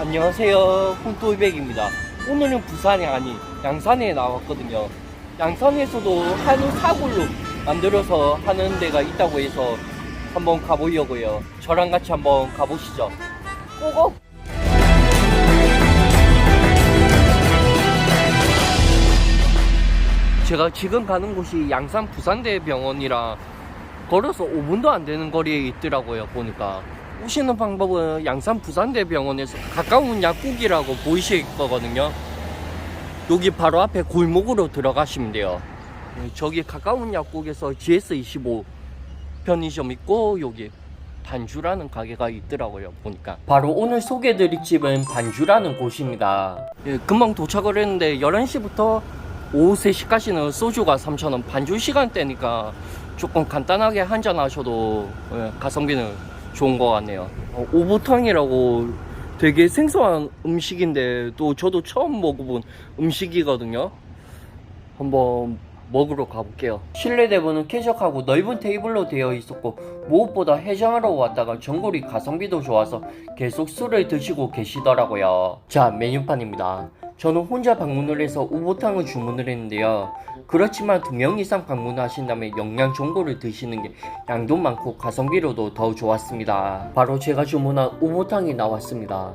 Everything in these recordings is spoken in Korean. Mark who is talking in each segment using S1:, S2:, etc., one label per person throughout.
S1: 안녕하세요. 훈토이백입니다. 오늘은 부산이 아닌 양산에 나왔거든요. 양산에서도 한우 사골로 만들어서 하는 데가 있다고 해서 한번 가보려고요. 저랑 같이 한번 가보시죠. 고고! 제가 지금 가는 곳이 양산 부산대병원이라 걸어서 5분도 안 되는 거리에 있더라고요 보니까 오시는 방법은 양산 부산대병원에서 가까운 약국이라고 보이실 거거든요. 여기 바로 앞에 골목으로 들어가시면 돼요. 네, 저기 가까운 약국에서 GS25 편의점 있고 여기 반주라는 가게가 있더라고요 보니까. 바로 오늘 소개해드릴 집은 반주라는 곳입니다. 예, 금방 도착을 했는데 11시부터 오후 3시까지는 소주가 3,000원 반주 시간대니까 조금 간단하게 한잔 하셔도 예, 가성비는 좋은 것 같네요. 어, 오보탕이라고 되게 생소한 음식인데 또 저도 처음 먹어본 음식이거든요. 한번 먹으러 가볼게요. 실내 대부는 쾌적하고 넓은 테이블로 되어 있었고 무엇보다 해장하러 왔다가 전골이 가성비도 좋아서 계속 술을 드시고 계시더라고요. 자 메뉴판입니다 저는 혼자 방문을 해서 우보탕을 주문을 했는데요. 그렇지만 두 명 이상 방문하신다면 영양 전골을 드시는 게 양도 많고 가성비로도 더 좋았습니다. 바로 제가 주문한 우보탕이 나왔습니다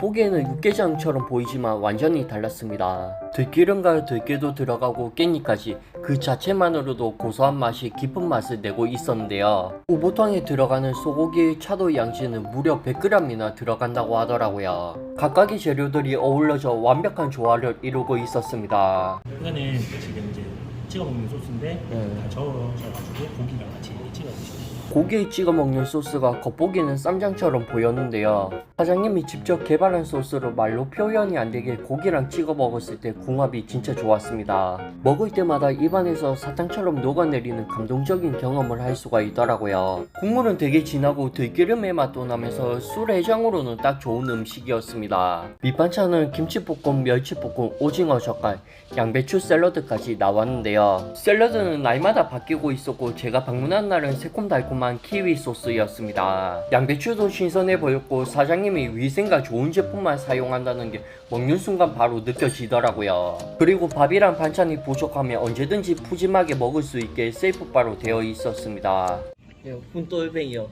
S1: 보기에는 육개장처럼 보이지만 완전히 달랐습니다. 들기름과 들깨도 들어가고 깻잎까지 그 자체만으로도 고소한 맛이 깊은 맛을 내고 있었는데요. 우보탕에 들어가는 소고기 차도 양지는 무려 100g이나 들어간다고 하더라고요. 각각의 재료들이 어우러져 완벽한 조화를 이루고 있었습니다.
S2: 이거는 지금 이제 찍어 먹는 소스인데
S1: 네.
S2: 다 저어가지고 고기랑 같이 찍어 드시면 돼요.
S1: 고기에 찍어 먹는 소스가 겉보기는 쌈장처럼 보였는데요. 사장님이 직접 개발한 소스로 말로 표현이 안 되게 고기랑 찍어 먹었을 때 궁합이 진짜 좋았습니다. 먹을 때마다 입안에서 사탕처럼 녹아내리는 감동적인 경험을 할 수가 있더라고요. 국물은 되게 진하고 들기름의 맛도 나면서 술 해장으로는 딱 좋은 음식이었습니다. 밑반찬은 김치볶음, 멸치볶음, 오징어 젓갈, 양배추 샐러드까지 나왔는데요. 샐러드는 날마다 바뀌고 있었고 제가 방문한 날은 새콤달콤 한 키위 소스였습니다. 양배추도 신선해 보였고 사장님이 위생과 좋은 제품만 사용한다는 게 먹는 순간 바로 느껴지더라고요. 그리고 밥이랑 반찬이 부족하면 언제든지 푸짐하게 먹을 수 있게 셀프바로 되어 있었습니다. 예, 훈돌뱅이요.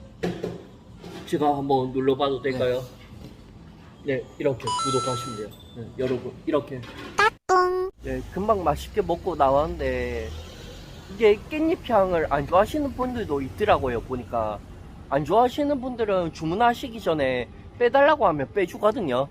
S1: 제가 한번 눌러봐도 될까요? 네, 이렇게 구독하시면 돼요. 네, 여러분, 이렇게. 네, 금방 맛있게 먹고 나왔는데 이게 깻잎 향을 안 좋아하시는 분들도 있더라고요 보니까. 안 좋아하시는 분들은 주문하시기 전에 빼달라고 하면 빼주거든요.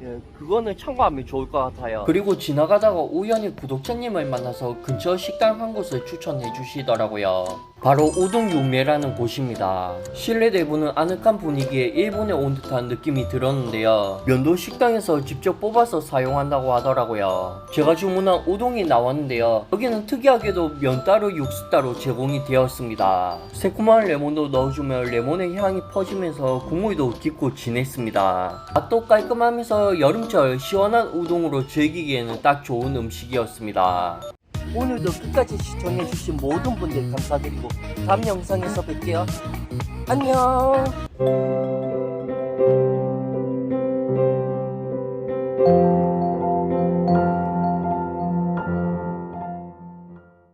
S1: 예, 그거는 참고하면 좋을 것 같아요. 그리고 지나가다가 우연히 구독자님을 만나서 근처 식당 한 곳을 추천해 주시더라고요 바로 우동 유메라는 곳입니다. 실내 내부는 아늑한 분위기에 일본에 온 듯한 느낌이 들었는데요. 면도 식당에서 직접 뽑아서 사용한다고 하더라고요. 제가 주문한 우동이 나왔는데요. 여기는 특이하게도 면 따로 육수 따로 제공이 되었습니다. 새콤한 레몬도 넣어주면 레몬의 향이 퍼지면서 국물도 깊고 진했습니다. 맛도 깔끔하면서 여름철 시원한 우동으로 즐기기에는 딱 좋은 음식이었습니다 오늘도 끝까지 시청해주신 모든 분들 감사드리고 다음 영상에서 뵐게요. 안녕